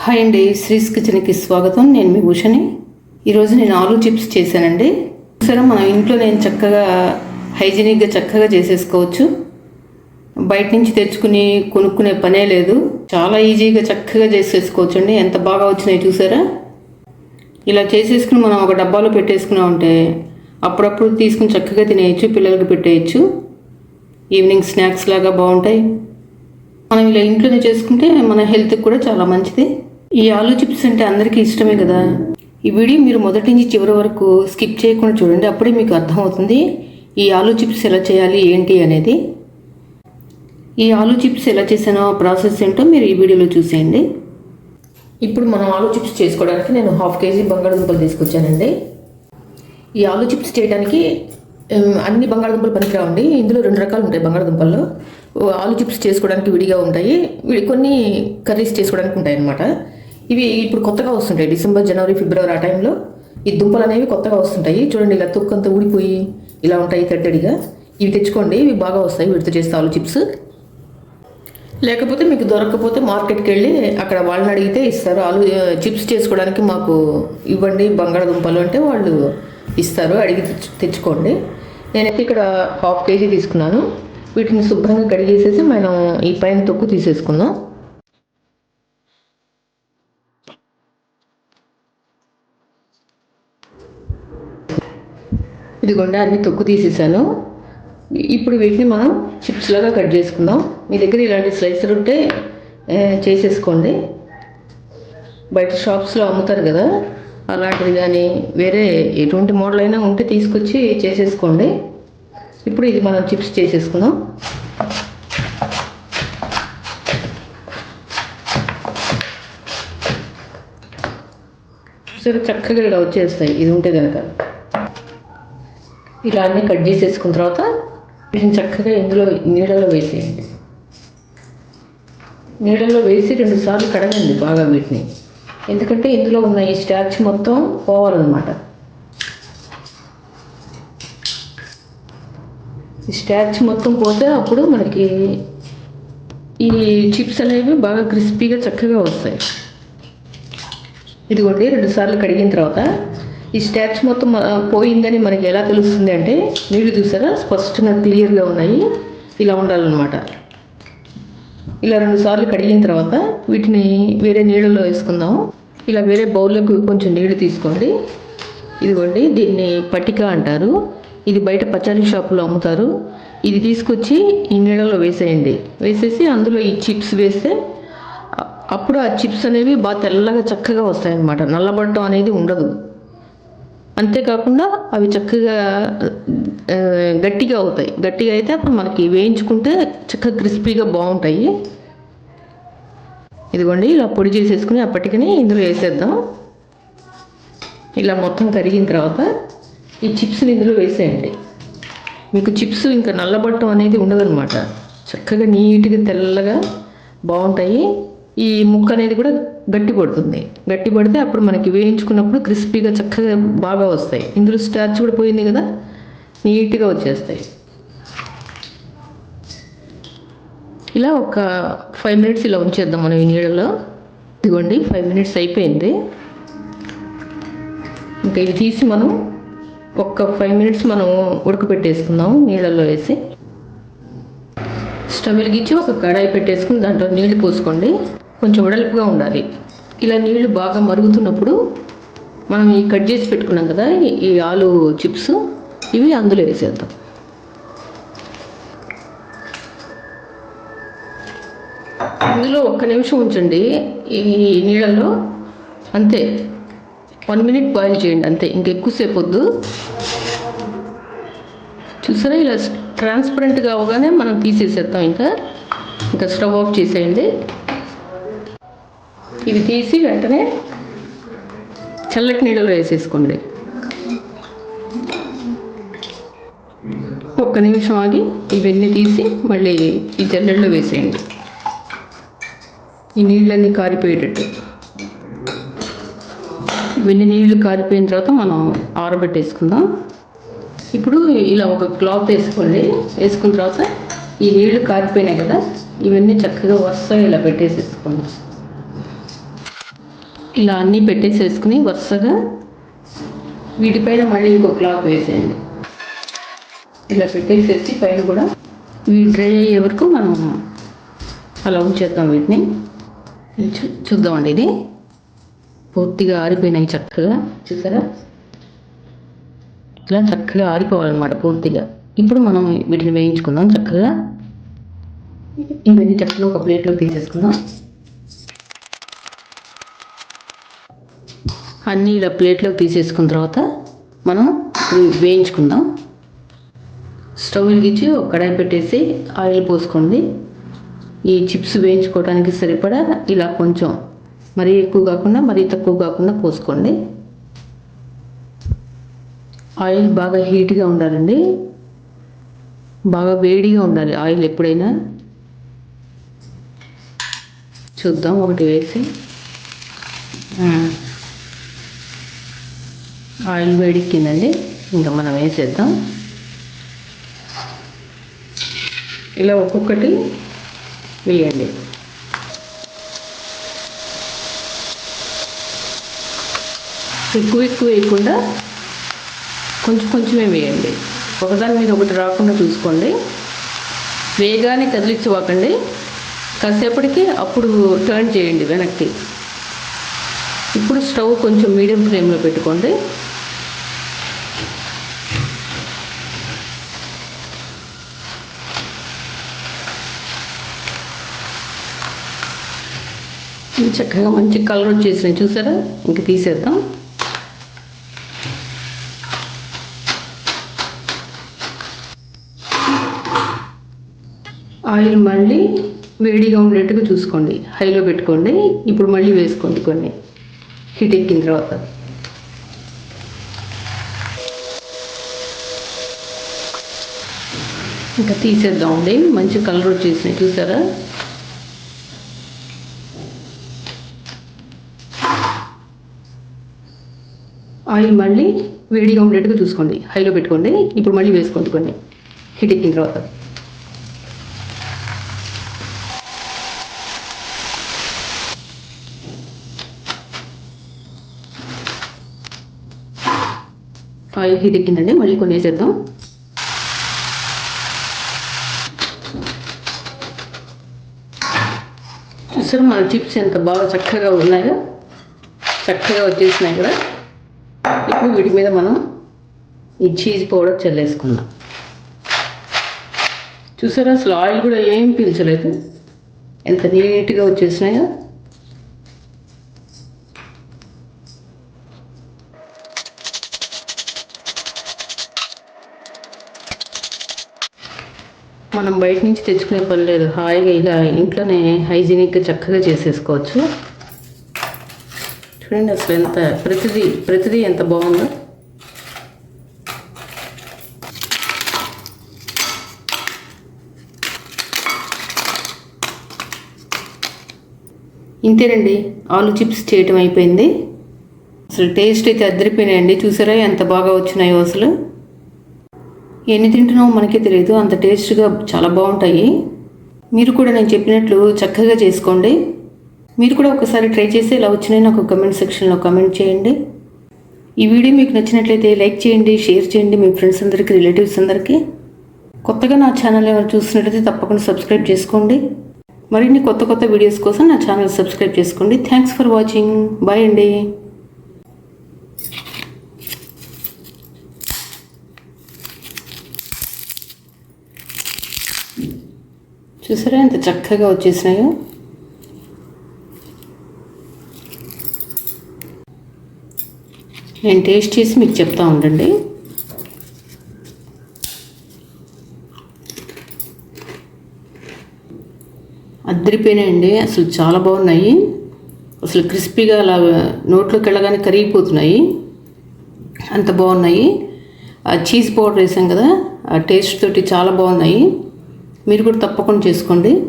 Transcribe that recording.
Hi అండి శ్రీస్ కిచెన్కి స్వాగతం. నేను మీ భూషణి. ఈరోజు నేను ఆలూ చిప్స్ చేశానండి. సరే మనం ఇంట్లో నేను చక్కగా హైజీనిక్గా చక్కగా చేసేసుకోవచ్చు. బయట నుంచి తెచ్చుకుని కొనుక్కునే పనే లేదు. చాలా ఈజీగా చక్కగా చేసేసుకోవచ్చు అండి ఎంత బాగా వచ్చినాయి చూసారా? ఇలా చేసేసుకుని మనం ఒక డబ్బాలో పెట్టేసుకున్నామంటే అప్పుడప్పుడు తీసుకుని చక్కగా తినేయచ్చు పిల్లలకి పెట్టేయచ్చు. ఈవినింగ్ స్నాక్స్ లాగా బాగుంటాయి. మనం ఇలా ఇంట్లోనే చేసుకుంటే మన హెల్త్కి కూడా చాలా మంచిది. ఈ ఆలు చిప్స్ అంటే అందరికీ ఇష్టమే కదా? ఈ వీడియో మీరు మొదటి నుంచి చివరి వరకు స్కిప్ చేయకుండా చూడండి అప్పుడే మీకు అర్థమవుతుంది ఈ ఆలు చిప్స్ ఎలా చేయాలి ఏంటి అనేది. ఈ ఆలు చిప్స్ ఎలా చేసానో ప్రాసెస్ ఏంటో మీరు ఈ వీడియోలో చూసేయండి. ఇప్పుడు మనం ఆలు చిప్స్ చేసుకోవడానికి నేను హాఫ్ కేజీ బంగాళదుంపలు తీసుకొచ్చానండి. ఈ ఆలు చిప్స్ చేయడానికి అన్ని బంగాళదుంపలు పనికిరావండి. ఇందులో రెండు రకాలు ఉంటాయి బంగాళదుంపల్లో. ఆలు చిప్స్ చేసుకోవడానికి విడిగా ఉంటాయి. కొన్ని కర్రీస్ చేసుకోవడానికి ఉంటాయి అన్నమాట ఇవి ఇప్పుడు కొత్తగా వస్తుంటాయి. డిసెంబర్ జనవరి ఫిబ్రవరి ఆ టైంలో ఈ దుంపలు అనేవి కొత్తగా వస్తుంటాయి. చూడండి ఇలా తొక్కంతా ఊడిపోయి ఇలా ఉంటాయి తట్టడిగా ఇవి తెచ్చుకోండి. ఇవి బాగా వస్తాయి. విడత చేస్తే ఆలు చిప్స్. లేకపోతే మీకు దొరకకపోతే మార్కెట్కి వెళ్ళి అక్కడ వాళ్ళని అడిగితే ఇస్తారు. ఆలు చిప్స్ చేసుకోవడానికి మాకు ఇవ్వండి. బంగాళదుంపలు అంటే వాళ్ళు ఇస్తారు. అడిగి తెచ్చు- తెచ్చుకోండి. నేనైతే ఇక్కడ హాఫ్ కేజీ తీసుకున్నాను. వీటిని శుభ్రంగా కడిగేసేసి మనం ఈ పైన తొక్కు తీసేసుకుందాం. ఇదిగోండి అన్ని తొక్కు తీసేసాను. ఇప్పుడు వీటిని మనం చిప్స్ లాగా కట్ చేసుకుందాం. మీ దగ్గర ఇలాంటి స్లైసర్ ఉంటే చేసేసుకోండి. బయట షాప్స్లో అమ్ముతారు కదా అలాంటిది కానీ వేరే ఎటువంటి మోడల్ అయినా ఉంటే తీసుకొచ్చి చేసేసుకోండి. ఇప్పుడు ఇది మనం చిప్స్ చేసేసుకుందాం. సరే చక్కగా ఇలా వచ్చేస్తాయి. ఇది ఉంటే కనుక ఇలా అన్నీ కట్ చేసేసుకున్న తర్వాత వీటిని చక్కగా ఇందులో నీడలో వేసేయండి. నీడలో వేసి రెండు సార్లు కడగండి బాగా వీటిని. ఎందుకంటే ఇందులో ఉన్న ఈ స్టార్చ్ మొత్తం పోవాలన్నమాట ఈ స్టార్చ్ మొత్తం పోతే అప్పుడు మనకి ఈ చిప్స్ అనేవి బాగా క్రిస్పీగా చక్కగా వస్తాయి. ఇదిగోండి రెండు సార్లు కడిగిన తర్వాత ఈ స్టార్చ్ మొత్తం పోయిందని మనకి ఎలా తెలుస్తుంది అంటే నీళ్ళు చూసారా? స్పష్టంగా క్లియర్గా ఉన్నాయి. ఇలా ఉండాలన్నమాట. ఇలా రెండు సార్లు కడిగిన తర్వాత వీటిని వేరే నీళ్ళలో వేసుకుందాం. ఇలా వేరే బౌల్లోకి కొంచెం నీళ్ళు తీసుకోండి. ఇదిగోండి దీన్ని పట్టిక అంటారు. ఇది బయట పచారీ షాపులో అమ్ముతారు. ఇది తీసుకొచ్చి ఈ నీళ్ళలో వేసేయండి. వేసేసి అందులో ఈ చిప్స్ వేస్తే అప్పుడు ఆ చిప్స్ అనేవి బాగా తెల్లగా చక్కగా వస్తాయన్నమాట. నల్లబడటం అనేది ఉండదు. అంతేకాకుండా అవి చక్కగా గట్టిగా అవుతాయి. గట్టిగా అయితే అప్పుడు మనకి వేయించుకుంటే చక్కగా క్రిస్పీగా బాగుంటాయి. ఇదిగోండి ఇలా పొడి చేసేసుకుని అప్పటికని ఇందులో వేసేద్దాం. ఇలా మొత్తం కరిగిన తర్వాత ఈ చిప్స్ని ఇందులో వేసేయండి. మీకు చిప్స్ ఇంకా నల్లబట్టం అనేది ఉండదనమాట చక్కగా నీట్గా తెల్లగా బాగుంటాయి. ఈ ముక్క అనేది కూడా గట్టి పడుతుంది. గట్టి పడితే అప్పుడు మనకి వేయించుకున్నప్పుడు క్రిస్పీగా చక్కగా బాగా వస్తాయి. ఇందులో స్టార్చ్ కూడా పోయింది కదా? నీట్గా వచ్చేస్తాయి. ఇలా ఒక ఫైవ్ మినిట్స్ ఇలా ఉంచేద్దాం మనం ఈ నీళ్ళలో. ఇదిగోండి ఫైవ్ మినిట్స్ అయిపోయింది. ఇంకా ఇవి తీసి మనం ఒక్క ఫైవ్ మినిట్స్ మనం ఉడకపెట్టేసుకుందాం నీళ్ళల్లో వేసి. స్టవ్ వెలిగించి ఒక కడాయి పెట్టేసుకుని దాంట్లో నీళ్ళు పోసుకోండి. కొంచెం వెడల్పుగా ఉండాలి. ఇలా నీళ్ళు బాగా మరుగుతున్నప్పుడు మనం ఈ కట్ చేసి పెట్టుకున్నాం కదా ఈ- ఆలు చిప్స్ ఇవి అందులో వేసేద్దాం. ఇందులో ఒక్క నిమిషం ఉంచండి. ఈ నీళ్ళలో అంతే. వన్ మినిట్ బాయిల్ చేయండి అంతే. ఇంకెక్కువసేపు వద్దు. చూసారా? ఇలా ట్రాన్స్పరెంట్గా అవగానే మనం తీసేసేద్దాం. ఇంకా ఇంకా స్టవ్ ఆఫ్ చేసేయండి. ఇవి తీసి వెంటనే చల్లటి నీళ్ళలో వేసేసుకోండి. ఒక్క నిమిషం ఆగి ఇవన్నీ తీసి మళ్ళీ ఈ జల్లెడలో వేసేయండి. ఈ నీళ్ళన్నీ కారిపోయేటట్టు. ఇవన్నీ నీళ్ళు కారిపోయిన తర్వాత మనం ఆరబెట్టేసుకుందాం. ఇప్పుడు ఇలా ఒక క్లాత్ వేసుకోండి. వేసుకున్న తర్వాత ఈ నీళ్ళు కారిపోయినాయి కదా ఇవన్నీ చక్కగా వస్తాయి ఇలా పెట్టేసేసుకోండి. ఇలా అన్నీ పెట్టేసేసుకుని వరుసగా వీటిపైన మళ్ళీ ఇంకో క్లాత్ వేసేయండి. ఇలా పెట్టేసేసి పైన కూడా ఇవి డ్రై అయ్యే వరకు మనం అలా ఉంచేద్దాం వీటిని. చూద్దామండి ఇది. పూర్తిగా ఆరిపోయినాయి చక్కగా. చూసారా? ఇలా చక్కగా ఆరిపోవాలన్నమాట పూర్తిగా. ఇప్పుడు మనం వీటిని వేయించుకుందాం చక్కగా. ఇవన్నీ చక్కగా ఒక ప్లేట్లో తీసేసుకుందాం. అన్నీ ఇలా ప్లేట్లోకి తీసేసుకున్న తర్వాత మనం వేయించుకుందాం. స్టవ్ వెలిగించి ఒక కడాయి పెట్టేసి ఆయిల్ పోసుకోండి. ఈ చిప్స్ వేయించుకోవడానికి సరిపడా ఇలా కొంచెం మరీ ఎక్కువ కాకుండా మరీ తక్కువ కాకుండా పోసుకోండి. ఆయిల్ బాగా హీట్గా ఉండాలండి. బాగా వేడిగా ఉండాలి ఆయిల్ ఎప్పుడైనా. చూద్దాం ఒకటి వేసి. ఆయిల్ వేడిక్కిందండి ఇంకా మనం వేసేద్దాం ఇలా ఒక్కొక్కటి వేయండి. ఎక్కువ ఎక్కువ వేయకుండా కొంచెం కొంచెమే వేయండి. ఒకదాని మీద ఒకటి రాకుండా చూసుకోండి. వేగానే కదిలించుకోకండి కాసేపటికి అప్పుడు టర్న్ చేయండి వెనక్కి. ఇప్పుడు స్టవ్ కొంచెం మీడియం ఫ్లేమ్లో పెట్టుకోండి. ఇవి చక్కగా మంచి కలర్ వచ్చేసినాయి. చూసారా? ఇంక తీసేద్దాం. ఆయిల్ మళ్ళీ వేడిగా ఉండేట్టుగా చూసుకోండి. హైలో పెట్టుకోండి. ఇప్పుడు మళ్ళీ వేసుకోండి కొన్ని. హీట్ ఎక్కిన తర్వాత. ఇంకా తీసేద్దామండి. మంచి కలర్ వచ్చేసినాయి. చూసారా? ఆయిల్ మళ్ళీ వేడిగా ఉండేట్టుగా చూసుకోండి. హైలో పెట్టుకోండి. ఇప్పుడు మళ్ళీ వేసుకోండి. కొన్ని హీట్ ఎక్కిన తర్వాత. ఆయిల్ హీట్ ఎక్కిందండి. మళ్ళీ కొన్ని వేసేద్దాం. చూసారు మన చిప్స్ ఎంత బాగా చక్కగా ఉన్నాయో చక్కగా వచ్చేసినాయి కదా ఇప్పుడు వీటి మీద మనం ఈ చీజ్ పౌడర్ చల్లేసుకుందాం. చూసారా? అసలు ఆయిల్ కూడా ఏం పీల్చలేదు. ఎంత నీట్గా వచ్చేసినాయో. మనం బయట నుంచి తెచ్చుకునే పని లేదు. హాయిగా ఇలా ఇంట్లోనే హైజీనిక్గా చక్కగా చేసేసుకోవచ్చు. చూడండి అసలు ఎంత ప్రతిదీ ప్రతిదీ ఎంత బాగుందో. ఇంతేనండి ఆలు చిప్స్ చేయటం అయిపోయింది. అసలు టేస్ట్ అయితే అద్దరిపోయినాయండి చూసారా ఎంత బాగా వచ్చినాయో అసలు. ఎన్ని తింటున్నామో మనకే తెలియదు అంత టేస్ట్గా చాలా బాగుంటాయి. మీరు కూడా నేను చెప్పినట్లు చక్కగా చేసుకోండి. మీరు కూడా ఒకసారి ట్రై చేసి ఇలా వచ్చినాయి నాకు కమెంట్ సెక్షన్లో కమెంట్ చేయండి. ఈ వీడియో మీకు నచ్చినట్లయితే లైక్ చేయండి షేర్ చేయండి మీ ఫ్రెండ్స్ అందరికీ రిలేటివ్స్ అందరికీ. కొత్తగా నా ఛానల్ ఎవరు చూస్తున్నట్లయితే తప్పకుండా సబ్స్క్రైబ్ చేసుకోండి. మరిన్ని కొత్త కొత్త వీడియోస్ కోసం నా ఛానల్ సబ్స్క్రైబ్ చేసుకోండి. థ్యాంక్స్ ఫర్ వాచింగ్ బాయ్ అండి. చూసారా ఎంత చక్కగా వచ్చేసినాయో? నేను టేస్ట్ చేసి మీకు చెప్తా ఉండండి. అద్దరిపోయినాయండి అసలు చాలా బాగున్నాయి. అసలు క్రిస్పీగా అలా నోట్లోకి వెళ్ళగానే కరిగిపోతున్నాయి. అంత బాగున్నాయి. ఆ చీజ్ పౌడర్ వేసాం కదా ఆ టేస్ట్ తోటి చాలా బాగున్నాయి. మీరు కూడా తప్పకుండా చేసుకోండి.